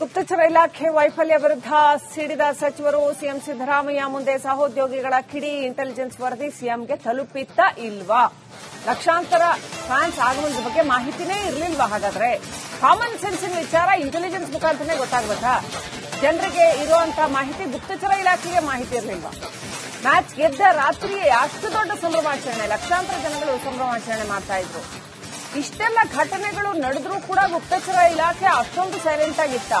ಗುಪ್ತಚರ ಇಲಾಖೆ ವೈಫಲ್ಯ ವಿರುದ್ಧ ಸಿಡಿದ ಸಚಿವರು ಸಿಎಂ ಸಿದ್ದರಾಮಯ್ಯ ಮುಂದೆ ಸಹೋದ್ಯೋಗಿಗಳ ಕಿಡಿ ಇಂಟೆಲಿಜೆನ್ಸ್ ವರದಿ ಸಿಎಂಗೆ ತಲುಪಿತ್ತ ಇಲ್ವಾ? ಲಕ್ಷಾಂತರ ಫ್ಯಾನ್ಸ್ ಆಗಮನದ ಬಗ್ಗೆ ಮಾಹಿತಿನೇ ಇರಲಿಲ್ವಾ ಹಾಗಾದ್ರೆ? ಕಾಮನ್ ಸೆನ್ಸಿನ ವಿಚಾರ ಇಂಟೆಲಿಜೆನ್ಸ್ ಮುಖಾಂತರನೇ ಗೊತ್ತಾಗಬೇಕಾ? ಜನರಿಗೆ ಇರುವಂತಹ ಮಾಹಿತಿ ಗುಪ್ತಚರ ಇಲಾಖೆಗೆ ಮಾಹಿತಿ ಇರಲಿಲ್ವಾ? ಮ್ಯಾಚ್ ಗೆದ್ದ ರಾತ್ರಿಯೇ ಅಷ್ಟು ದೊಡ್ಡ ಸಂಭ್ರಮಾಚರಣೆ, ಲಕ್ಷಾಂತರ ಜನಗಳು ಸಂಭ್ರಮಾಚರಣೆ ಮಾಡ್ತಾ ಇದ್ರು. ಇಷ್ಟೆಲ್ಲ ಘಟನೆಗಳು ನಡೆದ್ರೂ ಕೂಡ ಗುಪ್ತಚರ ಇಲಾಖೆ ಅಷ್ಟೊಂದು ಸೈಲೆಂಟ್ ಆಗಿತ್ತ.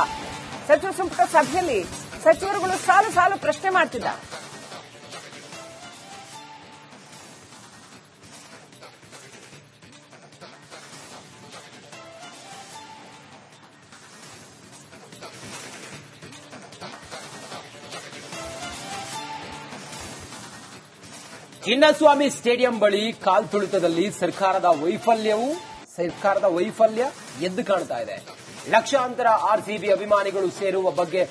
ಸಚಿವ ಸಂಪುಟ ಸಭೆಯಲ್ಲಿ ಸಚಿವರುಗಳು ಸಾಲು ಸಾಲು ಪ್ರಶ್ನೆ ಮಾಡ್ತಿದ್ದಾರೆ ಚಿನ್ನಸ್ವಾಮಿ ಸ್ಟೇಡಿಯಂ ಬಳಿ ಕಾಲ್ ತುಳಿತದಲ್ಲಿ ಸರ್ಕಾರದ ವೈಫಲ್ಯವು, ಸರ್ಕಾರದ ವೈಫಲ್ಯ ಎದ್ದು ಕಾಣ್ತಾ ಇದೆ. ಲಕ್ಷಾಂತರ ಆರ್ಸಿಬಿ ಅಭಿಮಾನಿಗಳು ಸೇರುವ ಬಗ್ಗೆ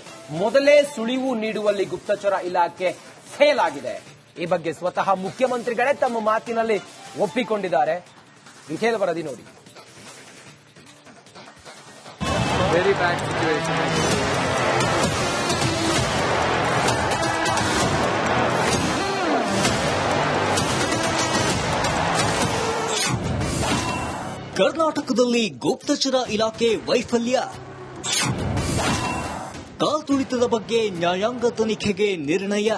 ಮೊದಲೇ ಸುಳಿವು ನೀಡುವಲ್ಲಿ ಗುಪ್ತಚರ ಇಲಾಖೆ ಫೇಲ್ ಆಗಿದೆ ಈ ಬಗ್ಗೆ ಸ್ವತಃ ಮುಖ್ಯಮಂತ್ರಿಗಳೇ ತಮ್ಮ ಮಾತಿನಲ್ಲಿ ಒಪ್ಪಿಕೊಂಡಿದ್ದಾರೆ. ಡೀಟೇಲ್ ವರದಿ ನೋಡಿ. ಕರ್ನಾಟಕದಲ್ಲಿ ಗುಪ್ತಚರ ಇಲಾಖೆ ವೈಫಲ್ಯ. ಕಾಲ್ತುಳಿತದ ಬಗ್ಗೆ ನ್ಯಾಯಾಂಗ ತನಿಖೆಗೆ ನಿರ್ಣಯ.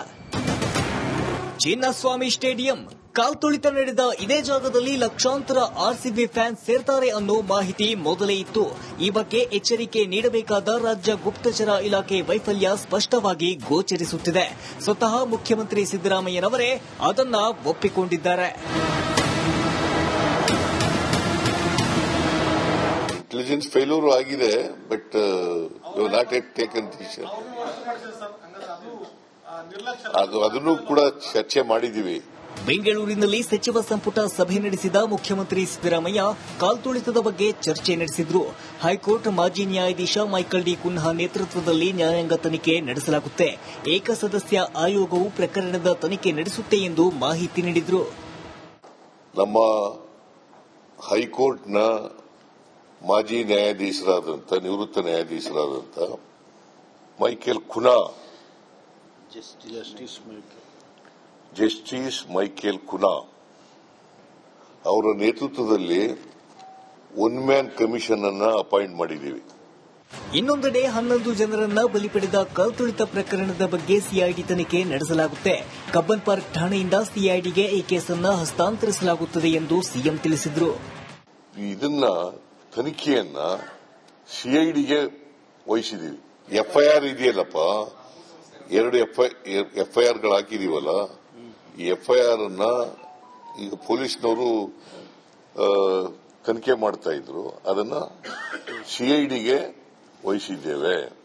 ಚಿನ್ನಸ್ವಾಮಿ ಸ್ಟೇಡಿಯಂ ಕಾಲ್ತುಳಿತ ನಡೆದ ಇದೇ ಜಾಗದಲ್ಲಿ ಲಕ್ಷಾಂತರ ಆರ್ಸಿಬಿ ಫ್ಯಾನ್ಸ್ ಸೇರ್ತಾರೆ ಅನ್ನೋ ಮಾಹಿತಿ ಮೊದಲೇ ಇತ್ತು. ಈ ಬಗ್ಗೆ ಎಚ್ಚರಿಕೆ ನೀಡಬೇಕಾದ ರಾಜ್ಯ ಗುಪ್ತಚರ ಇಲಾಖೆ ವೈಫಲ್ಯ ಸ್ಪಷ್ಟವಾಗಿ ಗೋಚರಿಸುತ್ತಿದೆ. ಸ್ವತಃ ಮುಖ್ಯಮಂತ್ರಿ ಸಿದ್ದರಾಮಯ್ಯನವರೇ ಅದನ್ನ ಒಪ್ಪಿಕೊಂಡಿದ್ದಾರೆ. ಇಂಟೆಲಿಜೆನ್ಸ್ ಫೇಲ್ಯೂರ್ ಆಗಿದೆ but not yet taken decision ಅದು ಅದನ್ನು ಕೂಡ ಚರ್ಚೆ ಮಾಡಿದೀವಿ ಬೆಂಗಳೂರಿನಲ್ಲಿ ಸಚಿವ ಸಂಪುಟ ಸಭೆ ನಡೆಸಿದ ಮುಖ್ಯಮಂತ್ರಿ ಸಿದ್ದರಾಮಯ್ಯ ಕಾಲ್ತುಳಿತದ ಬಗ್ಗೆ ಚರ್ಚೆ ನಡೆಸಿದ್ರು. ಹೈಕೋರ್ಟ್ ಮಾಜಿ ನ್ಯಾಯಾಧೀಶ ಮೈಕಲ್ ಡಿ ಕುನ್ಹಾ ನೇತೃತ್ವದಲ್ಲಿ ನ್ಯಾಯಾಂಗ ತನಿಖೆ ನಡೆಸಲಾಗುತ್ತೆ. ಏಕಸದಸ್ಯ ಆಯೋಗವು ಪ್ರಕರಣದ ತನಿಖೆ ನಡೆಸುತ್ತೆ ಎಂದು ಮಾಹಿತಿ ನೀಡಿದ್ರು. ನಮ್ಮ ಹೈಕೋರ್ಟ್ನ ಮಾಜಿ ನ್ಯಾಯಾಧೀಶರಾದಂಥ ನಿವೃತ್ತ ನ್ಯಾಯಾಧೀಶರಾದಂಥ Michael Cunha. Justice Michael Cunha. ಅವರ ನೇತೃತ್ವದಲ್ಲಿ ಒನ್ ಮ್ಯಾನ್ ಕಮಿಷನ್ ಅನ್ನ ಅಪಾಯಿಂಟ್ ಮಾಡಿದ್ದೀವಿ. ಇನ್ನೊಂದೆಡೆ ಹನ್ನೊಂದು ಜನರನ್ನ ಬಲಿ ಪಡೆದ ಕಲ್ತುಳಿತ ಪ್ರಕರಣದ ಬಗ್ಗೆ ಸಿಐಡಿ ತನಿಖೆ ನಡೆಸಲಾಗುತ್ತೆ. ಕಬ್ಬನ್ ಪಾರ್ಕ್ ಠಾಣೆಯಿಂದ ಸಿಐಡಿಗೆ ಈ ಕೇಸನ್ನ ಹಸ್ತಾಂತರಿಸಲಾಗುತ್ತದೆ ಎಂದು ಸಿಎಂ ತಿಳಿಸಿದರು. ಇದನ್ನ ತನಿಖೆಯನ್ನ ಸಿಐಡಿಗೆ ವಹಿಸಿದೀವಿ. ಎಫ್ಐಆರ್ ಇದೆಯಲ್ಲಪ್ಪ? ಎರಡು ಎಫ್ಐಆರ್ಗಳು ಹಾಕಿದೀವಲ್ಲ? ಈ ಎಫ್ಐಆರ್ ಅನ್ನ ಈಗ ಪೊಲೀಸ್ನವರು ತನಿಖೆ ಮಾಡ್ತಾ ಇದ್ರು. ಅದನ್ನ ಸಿಐಡಿಗೆ ವಹಿಸಿದ್ದೇವೆ.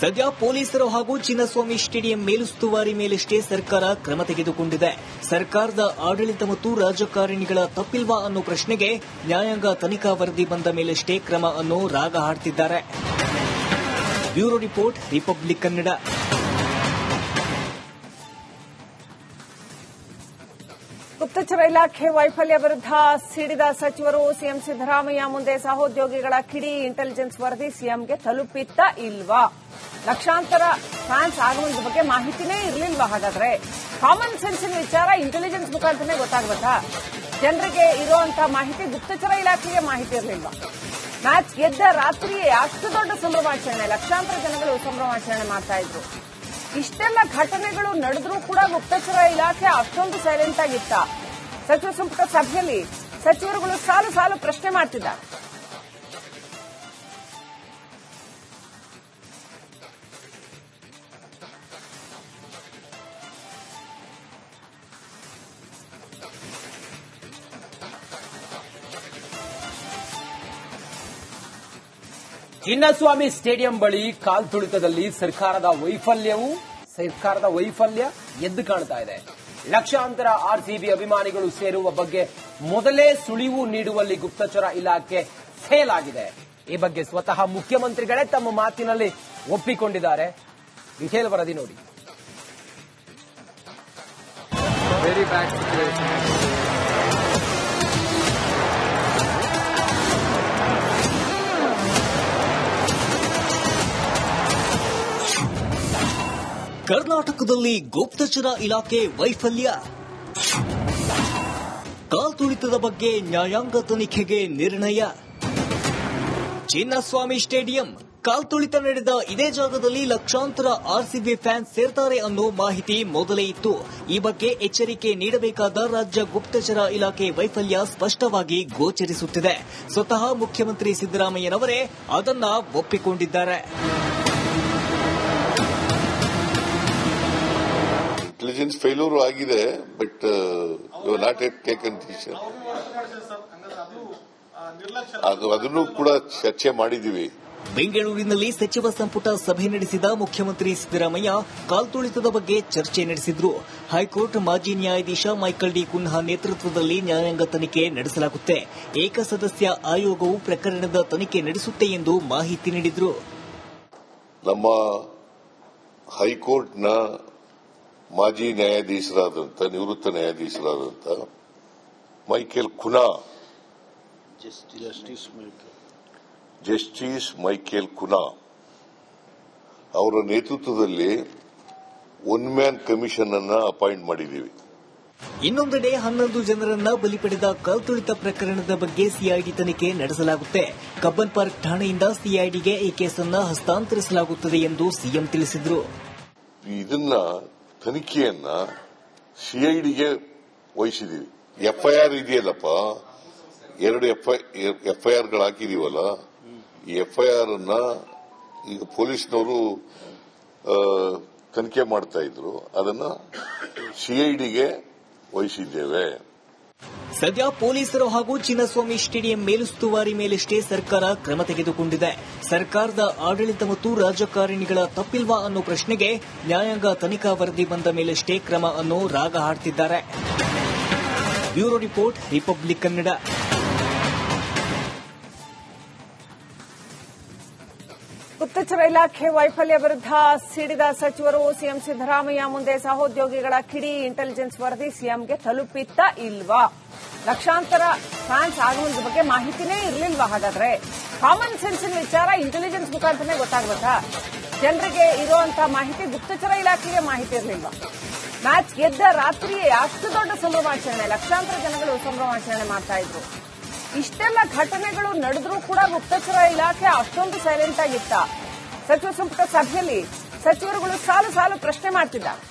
ಸದ್ಯ ಪೊಲೀಸರು ಹಾಗೂ ಚಿನ್ನಸ್ವಾಮಿ ಸ್ಟೇಡಿಯಂ ಮೇಲುಸ್ತುವಾರಿ ಮೇಲಷ್ಟೇ ಸರ್ಕಾರ ಕ್ರಮ ತೆಗೆದುಕೊಂಡಿದೆ. ಸರ್ಕಾರದ ಆಡಳಿತ ಮತ್ತು ರಾಜಕಾರಣಿಗಳ ತಪ್ಪಿಲ್ವಾ ಅನ್ನೋ ಪ್ರಶ್ನೆಗೆ ನ್ಯಾಯಾಂಗ ತನಿಖಾ ವರದಿ ಬಂದ ಮೇಲಷ್ಟೇ ಕ್ರಮ ಅನ್ನೋ ರಾಗ ಹಾಡ್ತಿದ್ದಾರೆ. Bureau report, Republic Kannada. ಗುಪ್ತಚರ ಇಲಾಖೆ ವೈಫಲ್ಯ ವಿರುದ್ಧ ಸಿಡಿದ ಸಚಿವರು ಸಿಎಂ ಸಿದ್ದರಾಮಯ್ಯ ಮುಂದೆ ಸಹೋದ್ಯೋಗಿಗಳ ಕಿಡಿ ಇಂಟೆಲಿಜೆನ್ಸ್ ವರದಿ ಸಿಎಂಗೆ ತಲುಪಿತ್ತ ಇಲ್ವಾ? ಲಕ್ಷಾಂತರ ಫ್ಯಾನ್ಸ್ ಆಗಮನದ ಬಗ್ಗೆ ಮಾಹಿತಿನೇ ಇರಲಿಲ್ವಾ ಹಾಗಾದ್ರೆ? ಕಾಮನ್ ಸೆನ್ಸಿನ ವಿಚಾರ ಇಂಟೆಲಿಜೆನ್ಸ್ ಮುಖಾಂತರನೇ ಗೊತ್ತಾಗಬೇಕಾ? ಜನರಿಗೆ ಇರುವಂತಹ ಮಾಹಿತಿ ಗುಪ್ತಚರ ಇಲಾಖೆಗೆ ಮಾಹಿತಿ ಇರಲಿಲ್ವಾ? ಮ್ಯಾಚ್ ಗೆದ್ದ ರಾತ್ರಿಯೇ ಅಷ್ಟು ದೊಡ್ಡ ಸಂಭ್ರಮಾಚರಣೆ, ಲಕ್ಷಾಂತರ ಜನಗಳು ಸಂಭ್ರಮಾಚರಣೆ ಮಾಡ್ತಾ ಇದ್ರು. ಇಷ್ಟೆಲ್ಲ ಘಟನೆಗಳು ನಡೆದ್ರೂ ಕೂಡ ಗುಪ್ತಚರ ಇಲಾಖೆ ಅಷ್ಟೊಂದು ಸೈಲೆಂಟ್ ಆಗಿತ್ತ. ಸಚಿವ ಸಂಪುಟ ಸಭೆಯಲ್ಲಿ ಸಚಿವರುಗಳು ಸಾಲು ಸಾಲು ಪ್ರಶ್ನೆ ಮಾಡ್ತಿದ್ದಾರೆ. ಚಿನ್ನಸ್ವಾಮಿ ಸ್ಟೇಡಿಯಂ ಬಳಿ ಕಾಲ್ ತುಳಿತದಲ್ಲಿ ಸರ್ಕಾರದ ವೈಫಲ್ಯವು, ಸರ್ಕಾರದ ವೈಫಲ್ಯ ಎದ್ದು ಕಾಣ್ತಾ ಇದೆ. ಲಕ್ಷಾಂತರ ಆರ್ಸಿಬಿ ಅಭಿಮಾನಿಗಳು ಸೇರುವ ಬಗ್ಗೆ ಮೊದಲೇ ಸುಳಿವು ನೀಡುವಲ್ಲಿ ಗುಪ್ತಚರ ಇಲಾಖೆ ಫೇಲ್ ಆಗಿದೆ ಈ ಬಗ್ಗೆ ಸ್ವತಃ ಮುಖ್ಯಮಂತ್ರಿಗಳೇ ತಮ್ಮ ಮಾತಿನಲ್ಲಿ ಒಪ್ಪಿಕೊಂಡಿದ್ದಾರೆ. ಡೀಟೇಲ್ ವರದಿ ನೋಡಿ. ಕರ್ನಾಟಕದಲ್ಲಿ ಗುಪ್ತಚರ ಇಲಾಖೆ ವೈಫಲ್ಯ. ಕಾಲ್ತುಳಿತದ ಬಗ್ಗೆ ನ್ಯಾಯಾಂಗ ತನಿಖೆಗೆ ನಿರ್ಣಯ. ಚಿನ್ನಸ್ವಾಮಿ ಸ್ಟೇಡಿಯಂ ಕಾಲ್ತುಳಿತ ನಡೆದ ಇದೇ ಜಾಗದಲ್ಲಿ ಲಕ್ಷಾಂತರ ಆರ್ಸಿಬಿ ಫ್ಯಾನ್ಸ್ ಸೇರ್ತಾರೆ ಅನ್ನೋ ಮಾಹಿತಿ ಮೊದಲೇ ಇತ್ತು. ಈ ಬಗ್ಗೆ ಎಚ್ಚರಿಕೆ ನೀಡಬೇಕಾದ ರಾಜ್ಯ ಗುಪ್ತಚರ ಇಲಾಖೆ ವೈಫಲ್ಯ ಸ್ಪಷ್ಟವಾಗಿ ಗೋಚರಿಸುತ್ತಿದೆ. ಸ್ವತಃ ಮುಖ್ಯಮಂತ್ರಿ ಸಿದ್ದರಾಮಯ್ಯನವರೇ ಅದನ್ನ ಒಪ್ಪಿಕೊಂಡಿದ್ದಾರೆ. ಇಂಟೆಲಿಜೆನ್ಸ್ ಫೇಲ್ಯೂರ್ ಆಗಿದೆ but you not yet taken decision ಅದು ಅದನ್ನು ಕೂಡ ಚರ್ಚೆ ಮಾಡಿದೀವಿ ಬೆಂಗಳೂರಿನಲ್ಲಿ ಸಚಿವ ಸಂಪುಟ ಸಭೆ ನಡೆಸಿದ ಮುಖ್ಯಮಂತ್ರಿ ಸಿದ್ದರಾಮಯ್ಯ ಕಾಲ್ತುಳಿತದ ಬಗ್ಗೆ ಚರ್ಚೆ ನಡೆಸಿದ್ರು. ಹೈಕೋರ್ಟ್ ಮಾಜಿ ನ್ಯಾಯಾಧೀಶ ಮೈಕಲ್ ಡಿ ಕುನ್ಹಾ ನೇತೃತ್ವದಲ್ಲಿ ನ್ಯಾಯಾಂಗ ತನಿಖೆ ನಡೆಸಲಾಗುತ್ತೆ. ಏಕಸದಸ್ಯ ಆಯೋಗವು ಪ್ರಕರಣದ ತನಿಖೆ ನಡೆಸುತ್ತೆ ಎಂದು ಮಾಹಿತಿ ನೀಡಿದ್ರು. ನಮ್ಮ ಹೈಕೋರ್ಟ್ನ ಮಾಜಿ ನ್ಯಾಯಾಧೀಶರಾದಂಥ ನಿವೃತ್ತ ನ್ಯಾಯಾಧೀಶರಾದಂಥ Michael Cunha. Justice Michael Cunha. ಅವರ ನೇತೃತ್ವದಲ್ಲಿ ಒನ್ ಮ್ಯಾನ್ ಕಮಿಷನ್ ಅನ್ನ ಅಪಾಯಿಂಟ್ ಮಾಡಿದ್ದೀವಿ. ಇನ್ನೊಂದೆಡೆ ಹನ್ನೊಂದು ಜನರನ್ನ ಬಲಿ ಪಡೆದ ಕಲ್ತುಳಿತ ಪ್ರಕರಣದ ಬಗ್ಗೆ ಸಿಐಡಿ ತನಿಖೆ ನಡೆಸಲಾಗುತ್ತೆ. ಕಬ್ಬನ್ ಪಾರ್ಕ್ ಠಾಣೆಯಿಂದ ಸಿಐಡಿಗೆ ಈ ಕೇಸನ್ನ ಹಸ್ತಾಂತರಿಸಲಾಗುತ್ತದೆ ಎಂದು ಸಿಎಂ ತಿಳಿಸಿದರು. ಇದನ್ನ ತನಿಖೆಯನ್ನ ಸಿಐಡಿಗೆ ವಹಿಸಿದೀವಿ. ಎಫ್ಐಆರ್ ಇದೆಯಲ್ಲಪ್ಪ? ಎರಡು ಎಫ್ಐಆರ್ಗಳು ಹಾಕಿದೀವಲ್ಲ? ಈ ಎಫ್ಐಆರ್ ಅನ್ನ ಈಗ ಪೊಲೀಸ್ನವರು ತನಿಖೆ ಮಾಡ್ತಾ ಇದ್ರು. ಅದನ್ನ ಸಿಐಡಿಗೆ ವಹಿಸಿದ್ದೇವೆ. ಸದ್ಯ ಪೊಲೀಸರು ಹಾಗೂ ಚಿನ್ನಸ್ವಾಮಿ ಸ್ಟೇಡಿಯಂ ಮೇಲುಸ್ತುವಾರಿ ಮೇಲಷ್ಟೇ ಸರ್ಕಾರ ಕ್ರಮ ತೆಗೆದುಕೊಂಡಿದೆ. ಸರ್ಕಾರದ ಆಡಳಿತ ಮತ್ತು ರಾಜಕಾರಣಿಗಳ ತಪ್ಪಿಲ್ವಾ ಅನ್ನೋ ಪ್ರಶ್ನೆಗೆ ನ್ಯಾಯಾಂಗ ತನಿಖಾ ವರದಿ ಬಂದ ಮೇಲಷ್ಟೇ ಕ್ರಮ ಅನ್ನೋ ರಾಗ ಹಾಡ್ತಿದ್ದಾರೆ. Bureau report, Republic Kannada. ಗುಪ್ತಚರ ಇಲಾಖೆ ವೈಫಲ್ಯ ವಿರುದ್ಧ ಸಿಡಿದ ಸಚಿವರು ಸಿಎಂ ಸಿದ್ದರಾಮಯ್ಯ ಮುಂದೆ ಸಹೋದ್ಯೋಗಿಗಳ ಕಿಡಿ ಇಂಟೆಲಿಜೆನ್ಸ್ ವರದಿ ಸಿಎಂಗೆ ತಲುಪಿತ್ತ ಇಲ್ವಾ? ಲಕ್ಷಾಂತರ ಫ್ಯಾನ್ಸ್ ಆಗಮನದ ಬಗ್ಗೆ ಮಾಹಿತಿನೇ ಇರಲಿಲ್ವಾ ಹಾಗಾದ್ರೆ? ಕಾಮನ್ ಸೆನ್ಸಿನ ವಿಚಾರ ಇಂಟೆಲಿಜೆನ್ಸ್ ಮುಖಾಂತರನೇ ಗೊತ್ತಾಗ್ಬೇಕಾ? ಜನರಿಗೆ ಇರುವಂತಹ ಮಾಹಿತಿ ಗುಪ್ತಚರ ಇಲಾಖೆಗೆ ಮಾಹಿತಿ ಇರಲಿಲ್ವಾ? ಮ್ಯಾಚ್ ಗೆದ್ದ ರಾತ್ರಿಯೇ ಅಷ್ಟು ದೊಡ್ಡ ಸಂಭ್ರಮಾಚರಣೆ, ಲಕ್ಷಾಂತರ ಜನಗಳು ಸಂಭ್ರಮಾಚರಣೆ ಮಾಡ್ತಾ ಇದ್ರು. ಇಷ್ಟೆಲ್ಲ ಘಟನೆಗಳು ನಡೆದ್ರೂ ಕೂಡ ಗುಪ್ತಚರ ಇಲಾಖೆ ಅಷ್ಟೊಂದು ಸೈಲೆಂಟ್ ಆಗಿತ್ತ. ಸಚಿವ ಸಂಪುಟ ಸಭೆಯಲ್ಲಿ ಸಚಿವರುಗಳು ಸಾಲು ಸಾಲು ಪ್ರಶ್ನೆ ಮಾಡ್ತಿದ್ದಾರೆ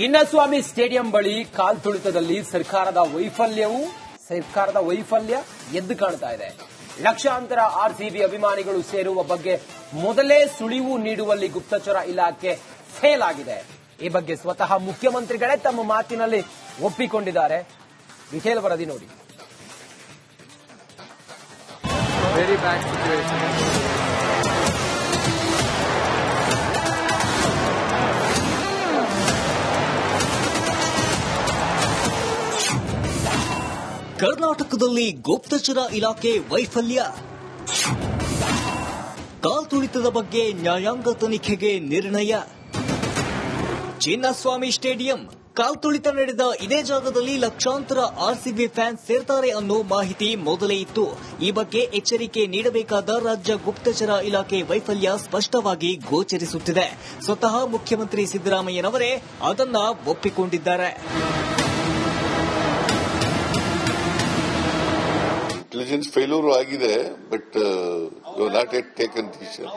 ಚಿನ್ನಸ್ವಾಮಿ ಸ್ಟೇಡಿಯಂ ಬಳಿ ಕಾಲ್ ತುಳಿತದಲ್ಲಿ ಸರ್ಕಾರದ ವೈಫಲ್ಯವು, ಸರ್ಕಾರದ ವೈಫಲ್ಯ ಎದ್ದು ಕಾಣ್ತಾ ಇದೆ. ಲಕ್ಷಾಂತರ ಆರ್ಸಿಬಿ ಅಭಿಮಾನಿಗಳು ಸೇರುವ ಬಗ್ಗೆ ಮೊದಲೇ ಸುಳಿವು ನೀಡುವಲ್ಲಿ ಗುಪ್ತಚರ ಇಲಾಖೆ ಫೇಲ್ ಆಗಿದೆ. ಈ ಬಗ್ಗೆ ಸ್ವತಃ ಮುಖ್ಯಮಂತ್ರಿಗಳೇ ತಮ್ಮ ಮಾತಿನಲ್ಲಿ ಒಪ್ಪಿಕೊಂಡಿದ್ದಾರೆ. ಡಿಟೇಲ್ ವರದಿ ನೋಡಿ. ಕರ್ನಾಟಕದಲ್ಲಿ ಗುಪ್ತಚರ ಇಲಾಖೆ ವೈಫಲ್ಯ. ಕಾಲ್ತುಳಿತದ ಬಗ್ಗೆ ನ್ಯಾಯಾಂಗ ತನಿಖೆಗೆ ನಿರ್ಣಯ. ಚಿನ್ನಸ್ವಾಮಿ ಸ್ಟೇಡಿಯಂ ಕಾಲ್ತುಳಿತ ನಡೆದ ಇದೇ ಜಾಗದಲ್ಲಿ ಲಕ್ಷಾಂತರ ಆರ್ಸಿಬಿ ಫ್ಯಾನ್ಸ್ ಸೇರ್ತಾರೆ ಅನ್ನೋ ಮಾಹಿತಿ ಮೊದಲೇ ಇತ್ತು. ಈ ಬಗ್ಗೆ ಎಚ್ಚರಿಕೆ ನೀಡಬೇಕಾದ ರಾಜ್ಯ ಗುಪ್ತಚರ ಇಲಾಖೆ ವೈಫಲ್ಯ ಸ್ಪಷ್ಟವಾಗಿ ಗೋಚರಿಸುತ್ತಿದೆ. ಸ್ವತಃ ಮುಖ್ಯಮಂತ್ರಿ ಸಿದ್ದರಾಮಯ್ಯನವರೇ ಅದನ್ನ ಒಪ್ಪಿಕೊಂಡಿದ್ದಾರೆ. ಇಂಟೆಲಿಜೆನ್ಸ್ ಫೇಲ್ಯೂರ್ ಆಗಿದೆ but not yet taken decision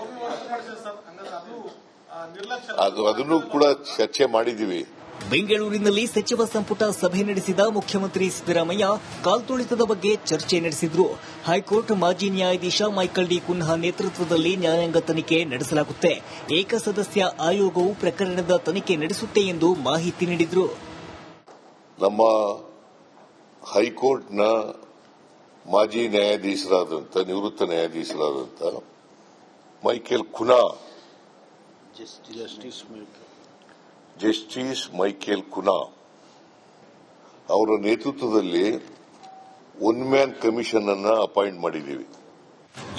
ಅದು ಅದನ್ನು ಕೂಡ ಚರ್ಚೆ ಮಾಡಿದೀವಿ ಬೆಂಗಳೂರಿನಲ್ಲಿ ಸಚಿವ ಸಂಪುಟ ಸಭೆ ನಡೆಸಿದ ಮುಖ್ಯಮಂತ್ರಿ ಸಿದ್ದರಾಮಯ್ಯ ಕಾಲ್ತುಳಿತದ ಬಗ್ಗೆ ಚರ್ಚೆ ನಡೆಸಿದ್ರು. ಹೈಕೋರ್ಟ್ ಮಾಜಿ ನ್ಯಾಯಾಧೀಶ ಮೈಕಲ್ ಡಿ ಕುನ್ಹಾ ನೇತೃತ್ವದಲ್ಲಿ ನ್ಯಾಯಾಂಗ ತನಿಖೆ ನಡೆಸಲಾಗುತ್ತೆ. ಏಕಸದಸ್ಯ ಆಯೋಗವು ಪ್ರಕರಣದ ತನಿಖೆ ನಡೆಸುತ್ತೆ ಎಂದು ಮಾಹಿತಿ ನೀಡಿದ್ರು. ನಮ್ಮ ಹೈಕೋರ್ಟ್ನ ಮಾಜಿ ನ್ಯಾಯಾಧೀಶರಾದಂಥ ನಿವೃತ್ತ ನ್ಯಾಯಾಧೀಶರಾದಂಥ Michael Cunha. Justice Michael Cunha. ಅವರ ನೇತೃತ್ವದಲ್ಲಿ ಒನ್ ಮ್ಯಾನ್ ಕಮಿಷನ್ ಅನ್ನ ಅಪಾಯಿಂಟ್ ಮಾಡಿದ್ದೀವಿ.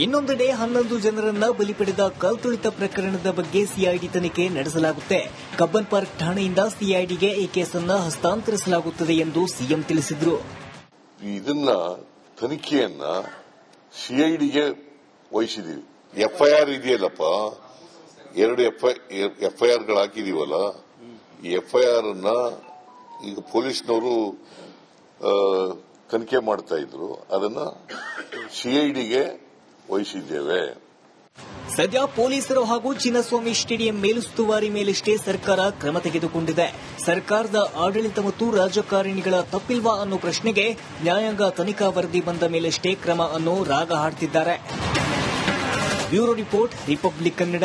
ಇನ್ನೊಂದೆಡೆ ಹನ್ನೊಂದು ಜನರನ್ನ ಬಲಿ ಪಡೆದ ಕಲ್ತುಳಿತ ಪ್ರಕರಣದ ಬಗ್ಗೆ ಸಿಐಡಿ ತನಿಖೆ ನಡೆಸಲಾಗುತ್ತೆ. ಕಬ್ಬನ್ ಪಾರ್ಕ್ ಠಾಣೆಯಿಂದ ಸಿಐಡಿಗೆ ಈ ಕೇಸನ್ನ ಹಸ್ತಾಂತರಿಸಲಾಗುತ್ತದೆ ಎಂದು ಸಿಎಂ ತಿಳಿಸಿದರು. ಇದನ್ನ ತನಿಖೆಯನ್ನ ಸಿಐಡಿಗೆ ವಹಿಸಿದೀವಿ. ಎಫ್ಐಆರ್ ಇದೆಯಲ್ಲಪ್ಪ? ಎರಡು ಎಫ್ಐಆರ್ಗಳು ಹಾಕಿದೀವಲ್ಲ ಈ ಎಫ್ಐಆರ್ ಅನ್ನ ಈಗ ಪೊಲೀಸ್ನವರು ತನಿಖೆ ಮಾಡ್ತಾ ಇದ್ರು. ಅದನ್ನ ಸಿಐಡಿಗೆ ವಹಿಸಿದ್ದೇವೆ. ಸದ್ಯ ಪೊಲೀಸರು ಹಾಗೂ ಚಿನ್ನಸ್ವಾಮಿ ಸ್ಟೇಡಿಯಂ ಮೇಲುಸ್ತುವಾರಿ ಮೇಲಷ್ಟೇ ಸರ್ಕಾರ ಕ್ರಮ ತೆಗೆದುಕೊಂಡಿದೆ. ಸರ್ಕಾರದ ಆಡಳಿತ ಮತ್ತು ರಾಜಕಾರಣಿಗಳ ತಪ್ಪಿಲ್ವಾ ಅನ್ನೋ ಪ್ರಶ್ನೆಗೆ ನ್ಯಾಯಾಂಗ ತನಿಖಾ ವರದಿ ಬಂದ ಮೇಲಷ್ಟೇ ಕ್ರಮ ಅನ್ನೋ ರಾಗ ಹಾಡ್ತಿದ್ದಾರೆ. Bureau report, Republic Kannada.